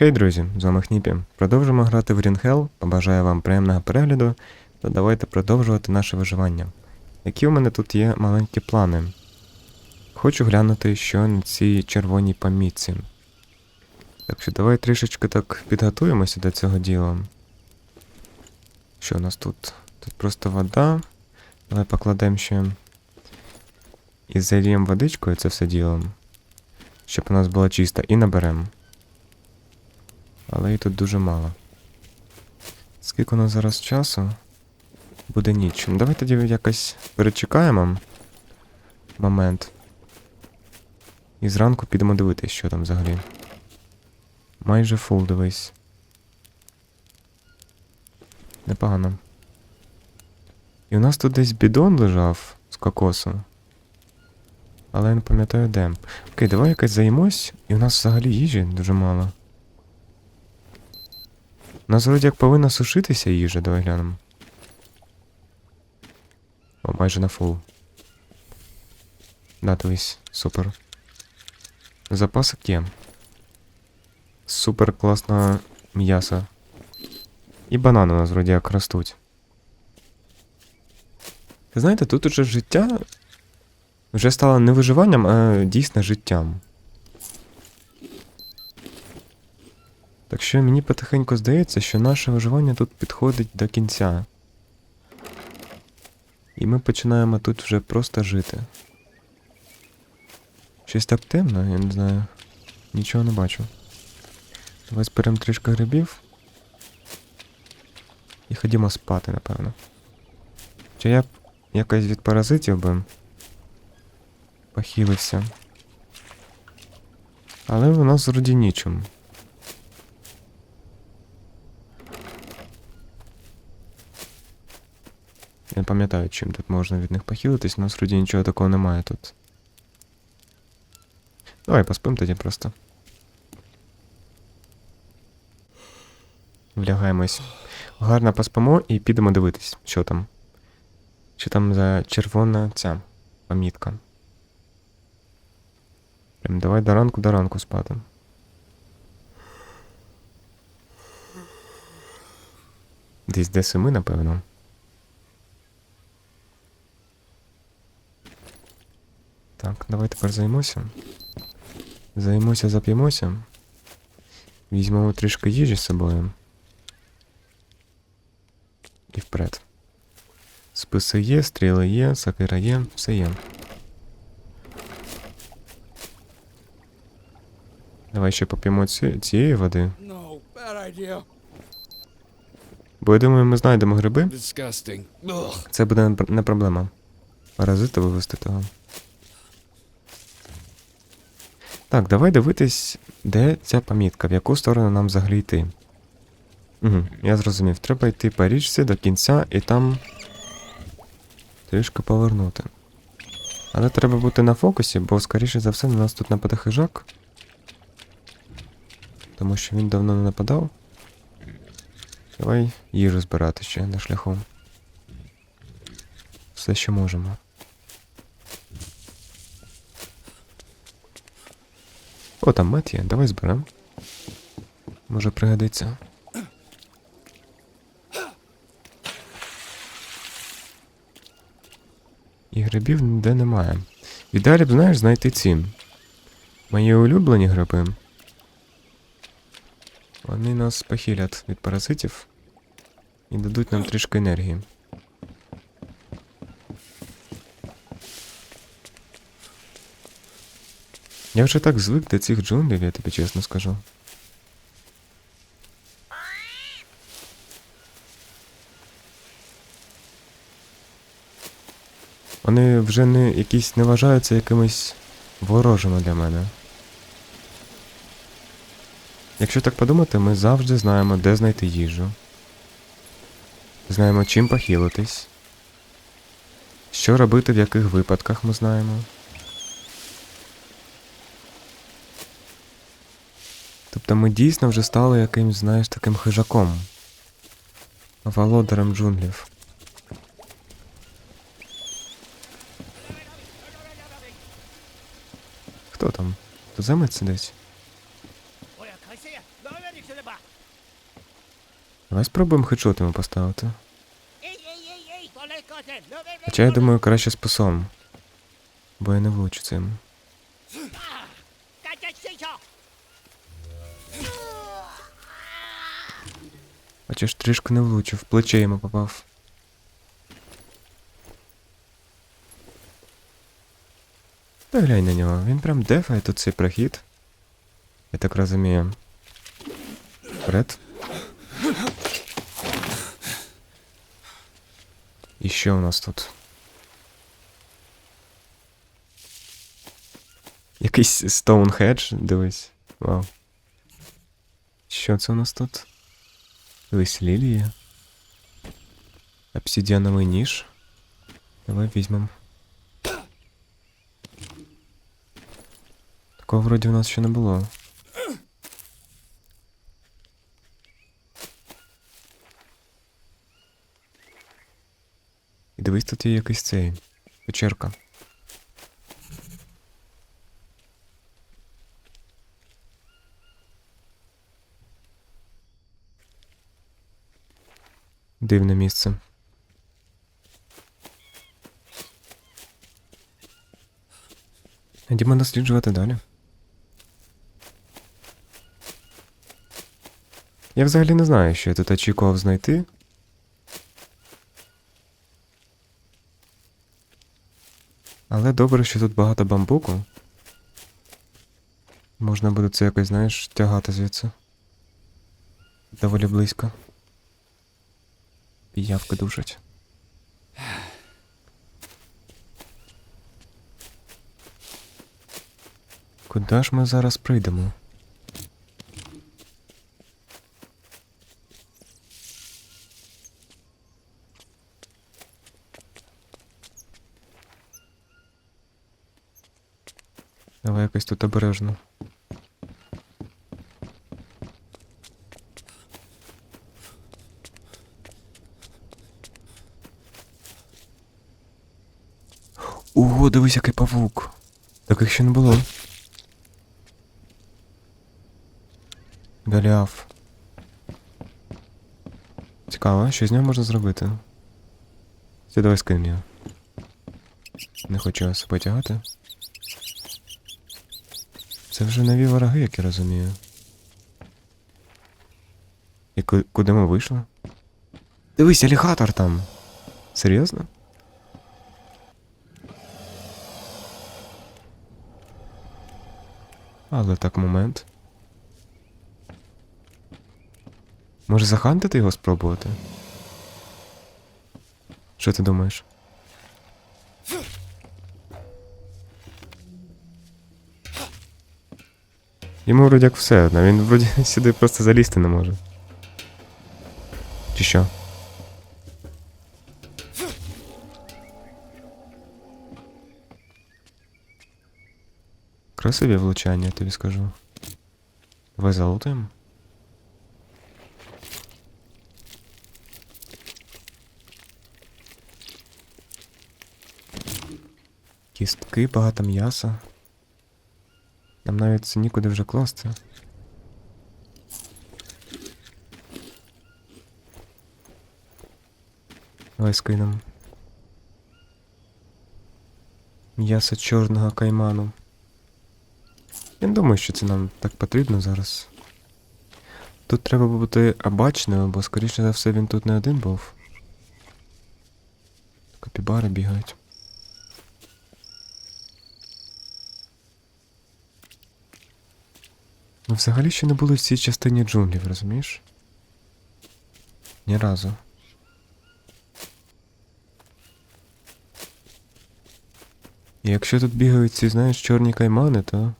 Хей, друзі, з вами Хніпі. Продовжимо грати в Рінхел. Побажаю вам приємного перегляду та давайте продовжувати наше виживання. Які у мене тут є маленькі плани? Хочу глянути, що на цій червоній помітці. Так що давай трішечки так підготуємося до цього діла. Що у нас тут? Тут просто вода. Давай покладемо ще і зальємо водичкою це все діло. Щоб у нас було чисто, і наберемо. Але її тут дуже мало. Скільки у нас зараз часу? Буде ніч. Ну давай тоді якось перечекаємо момент. І зранку підемо дивитись, що там взагалі. Майже фул дивись. Непогано. І у нас тут десь бідон лежав з кокосу. Але я не пам'ятаю де. Окей, давай якось займось, і у нас взагалі їжі дуже мало. У нас вроді як повинна сушитися їжа, давай глянемо. О, майже на фул. Да, дивись, супер. Запасок є. Супер класне м'ясо. І банани у нас вроді як ростуть. Знаєте, тут уже життя вже стало не виживанням, а дійсно життям. Так що мені потихеньку здається, що наше виживання тут підходить до кінця. І ми починаємо тут вже просто жити. Щось так темно, я не знаю. Нічого не бачу. Давай зберемо трішки грибів. І ходімо спати, напевно. Чи я якось від паразитів би похилився. Але у нас вроді нічим. Я не пам'ятаю, чим тут можна від них похилитись, у нас вроді нічого такого немає тут. Давай поспим тоді просто. Влягаємось. Гарно поспимо і підемо дивитись, що там. Що там за червона ця помітка. Прям давай до ранку до ранку спати. Десь де семи, напевно. Так, давай тепер займося. Займося, зап'ємося. Візьмемо трішки їжі з собою. І вперед. Списи є, стріли є, сакира є, все є. Давай ще поп'ємо ці, цієї води. Бо я думаю, ми знайдемо гриби. Це буде не не проблема. Паразита вивести того. Так, давай дивитись, де ця помітка, в яку сторону нам взагалі йти. Угу, я зрозумів. Треба йти по річці до кінця і там. Трішки повернути. Але треба бути на фокусі, бо, скоріше за все, на нас тут нападе хижак. Тому що він давно не нападав. Давай їжу збирати ще на шляху. Все, що можемо. О, там мед є, давай зберем. Може пригодиться. І грибів ніде немає. В ідеалі б, знаєш, знайти ці. Мої улюблені гриби. Вони нас похилять від паразитів і дадуть нам трішки енергії. Я вже так звик до цих джунглів, я тобі чесно скажу. Вони вже не якісь не вважаються якимись ворожими для мене. Якщо так подумати, ми завжди знаємо, де знайти їжу. Знаємо, чим похилитись. Що робити в яких випадках ми знаємо. Тобто ми дійсно вже стали якимсь, знаєш, таким хижаком, володарем джунглів. Хто там? Туземець сидить? Давай спробуємо хедшот йому поставити. Хоча я думаю краще з псом, бо я не влучу цим. Бачиш, трішки не влучив, плече йому попав. Та глянь на нього, він прям дефає тут цей прохід. Я так розумію. Вперед. І що у нас тут? Якийсь Стоунхедж, дивись. Вау. Що це у нас тут? Дивись, лілія. Обсидіановий ніж. Давай візьмем. Такого вроді у нас ще не було. І дивись, тут є якийсь цей. Печерка. Дивне місце. Йдемо досліджувати далі. Я взагалі не знаю, що я тут очікував знайти. Але добре, що тут багато бамбуку. Можна буде це якось, знаєш, тягати звідси. Доволі близько. Піявки душать. Куди ж ми зараз прийдемо? Давай якось тут обережно. Ого, дивись, який павук. Таких ще не було. Голіаф. Цікаво, що з нього можна зробити? Це давай скинь його. Не хочу його з собою тягати. Це вже нові вороги, як я розумію. І куди ми вийшли? Дивись, алігатор там. Серйозно? Але так момент. Може захантити його спробувати? Що ти думаєш? Йому вроді як все одно, він вроді сюди просто залізти не може. Чи що? Красиві влучання, я тобі скажу. Давай залутаємо. Кістки, багато м'яса. Нам навіть це нікуди вже класти. Давай скинем. М'ясо чорного кайману. Я не думаю, що це нам так потрібно зараз. Тут треба бути обачним, бо, скоріше за все, він тут не один був. Капібари бігають. Ми взагалі ще не були в цій частині джунглів, розумієш? Ні разу. І якщо тут бігають ці, знаєш, чорні каймани, то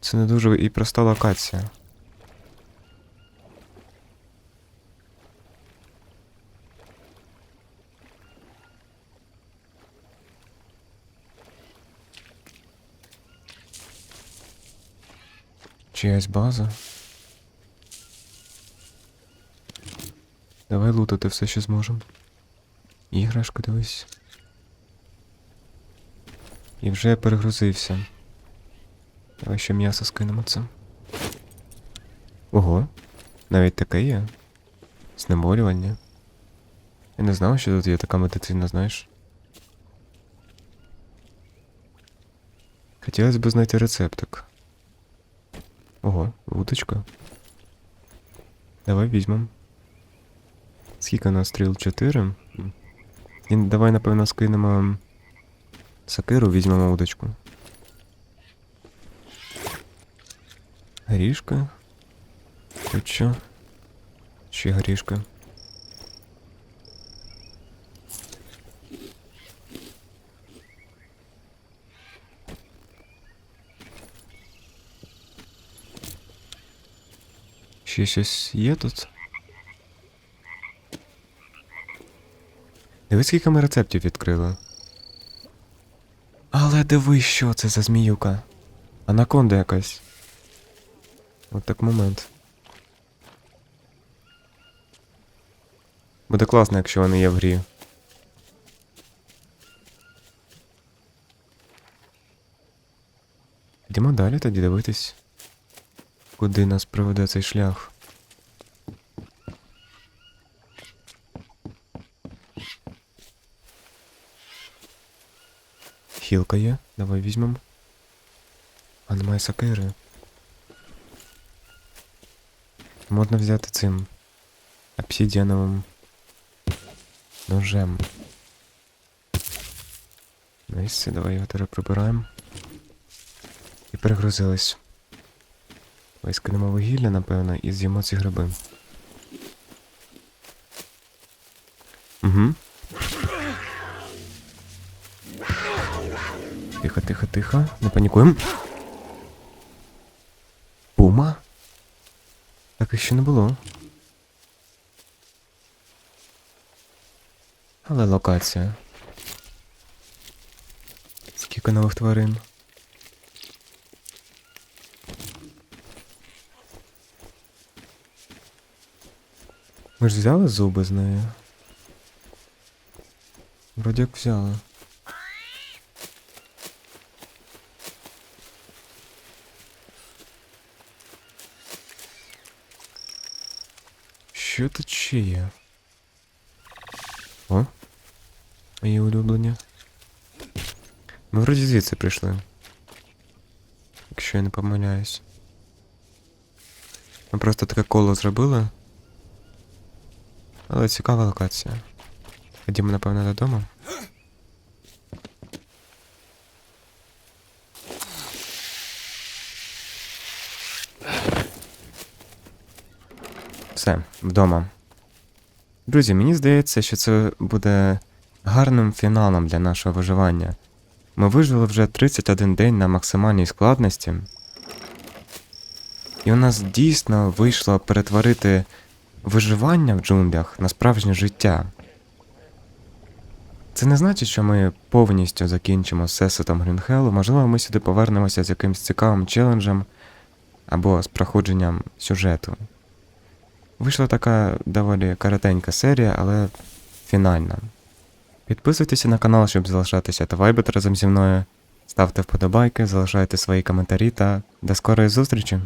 це не дуже і проста локація. Чиясь база. Давай лутати все, що зможемо. Іграшку дивись. І вже перегрузився. Давай ще м'ясо скинемо це. Ого, навіть таке є. Знеболювання. Я не знав, що тут є така медицина, знаєш. Хотілося б знайти рецептик. Ого, вудочка. Давай візьмем. Скільки у нас стріл? 4? Давай, напевно, скинемо сакиру, візьмемо удочку. Горішка. Тут що? Ще горішка. Ще щось є тут? Дивись, скільки ми рецептів відкрили. Але дивись, що це за зміюка. Анаконда якась. От так момент. Буде класно, якщо вони є в грі. Йдемо далі тоді дивитись. Куди нас приведе цей шлях? Хілка є, давай візьмем. А немає сакири. Можна взяти цим обсидіановим ножем. Найс, давай його тепер прибираємо. І перегрузились. Ось скинемо вугілля, напевно, і з'їмо ці гриби. Угу. Тихо, тихо, тихо. Не панікуємо. І ще не було. Але локація. Скільки нових тварин. Ми ж взяли зуби з нею. Вроді як взяли. Що тут ще є? О? Мої улюблені. Ми вроді звідси прийшли. Якщо я не помиляюсь. Ми просто таке коло зробили. Але цікава локація. Ходімо, напевно, додому. Все, вдома. Друзі, мені здається, що це буде гарним фіналом для нашого виживання. Ми вижили вже 31 день на максимальній складності. І у нас дійсно вийшло перетворити виживання в джунглях на справжнє життя. Це не значить, що ми повністю закінчимо з сесетом Грінхелу, можливо, ми сюди повернемося з якимсь цікавим челенджем або з проходженням сюжету. Вийшла така доволі коротенька серія, але фінальна. Підписуйтеся на канал, щоб залишатися та вайбити разом зі мною. Ставте вподобайки, залишайте свої коментарі та до скорої зустрічі!